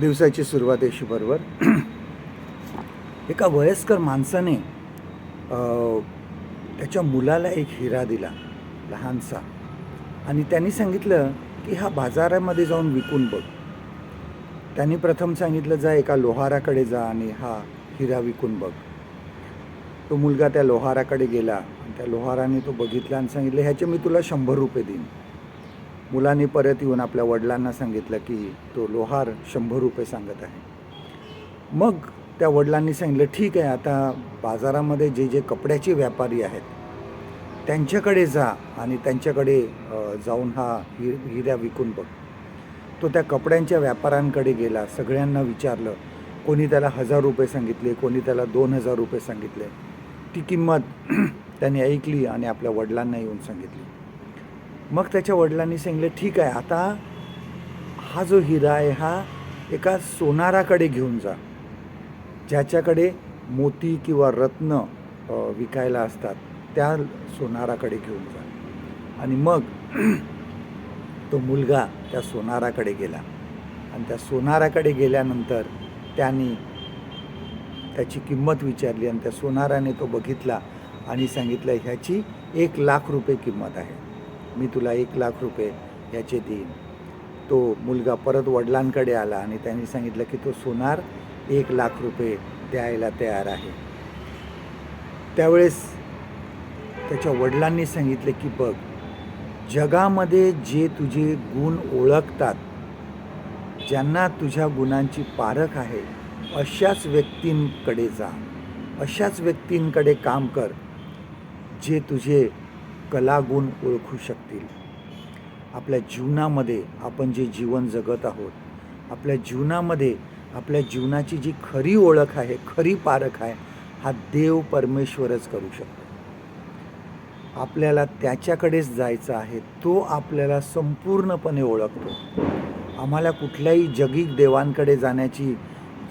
दिवसाची सुरुवात येशूबरोबर बरोबर एका वयस्कर माणसाने त्याच्या मुलाला एक हिरा दिला लहानसा. आणि त्यांनी सांगितलं की हा बाजारामध्ये जाऊन विकून बघ. त्यांनी प्रथम सांगितलं जा एका लोहाराकडे जा आणि हा हिरा विकून बघ. तो मुलगा त्या लोहाराकडे गेला आणि त्या लोहाराने तो बघितला आणि सांगितलं ह्याचे मी तुला शंभर रुपये देईन. मुलांनी परत येऊन आपल्या वडिलांना सांगितलं की तो लोहार शंभर रुपये सांगत आहे. मग त्या वडिलांनी सांगितलं ठीक आहे आता बाजारामध्ये जे जे कपड्याचे व्यापारी आहेत त्यांच्याकडे जा आणि त्यांच्याकडे जाऊन हा हि हिऱ्या विकून बघ. तो त्या कपड्यांच्या व्यापाऱ्यांकडे गेला सगळ्यांना विचारलं कोणी त्याला हजार रुपये सांगितले कोणी त्याला दोन हजार रुपये सांगितले? ती किंमत त्याने ऐकली आणि आपल्या वडिलांना येऊन सांगितली. मग त्याच्या वडिलांनी सांगितलं ठीक आहे आता हा जो हिरा आहे हा एका सोनाराकडे घेऊन जा. ज्याच्याकडे मोती किंवा रत्न विकायला असतात त्या सोनाराकडे घेऊन जा. आणि मग तो मुलगा त्या सोनाराकडे गेला. आणि त्या सोनाराकडे गेल्यानंतर त्यांनी त्याची किंमत विचारली आणि त्या सोनाराने तो बघितला आणि सांगितलं ह्याची एक लाख रुपये किंमत आहे. मी तुला एक लाख रुपये ह्याचे देईन. तो मुलगा परत वडिलांकडे आला आणि त्यांनी सांगितलं की तो सोनार एक लाख रुपये द्यायला तयार आहे. त्यावेळेस त्याच्या वडिलांनी सांगितले की बघ जगामध्ये जे तुझे गुण ओळखतात ज्यांना तुझ्या गुणांची पारख आहे अशाच व्यक्तींकडे जा. अशाच व्यक्तींकडे काम कर जे तुझे कलागुण ओळखू शकतील. आपल्या जीवनामध्ये आपण जे जीवन जगत आहोत आपल्या जीवनामध्ये आपल्या जीवनाची जी खरी ओळख आहे खरी पारख आहे हा देव परमेश्वरच करू शकतो. आपल्याला त्याच्याकडेच जायचं आहे तो आपल्याला संपूर्णपणे ओळखतो. आम्हाला कुठल्याही जगिक देवांकडे जाण्याची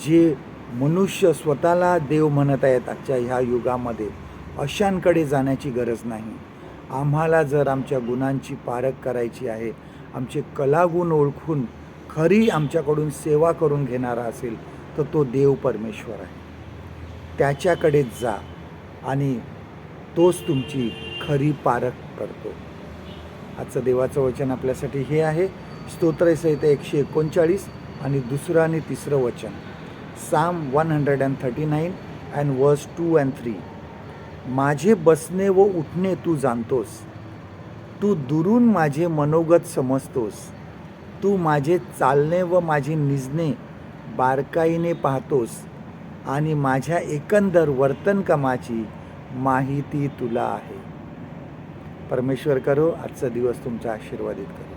जे मनुष्य स्वतःला देव म्हणत आहेत आजच्या ह्या युगामध्ये अशांकडे जाण्याची गरज नाही. आम्हाला जर आमच्या गुणांची पारख करायची आहे आमचे कलागुण ओळखून खरी आमच्याकडून सेवा करून घेणारा असेल तर तो देव परमेश्वर आहे. त्याच्याकडेच जा आणि तोच तुमची खरी पारख करतो. आजचं देवाचं वचन आपल्यासाठी हे आहे. स्तोत्रसहित एकशे एकोणचाळीस आणि दुसरं आणि तिसरं वचन. Psalm one hundred and thirty nine and verse two and three. माझे बसणे व उठणे तू जाणतोस. तू दुरून माझे मनोगत समजतोस. तू माझे चालणे व माझे निजणे बारकाईने पाहतोस आणि माझ्या एकंदर वर्तनकमाची माहिती तुला आहे. परमेश्वर करो आजचा दिवस तुमचा आशीर्वादित करो.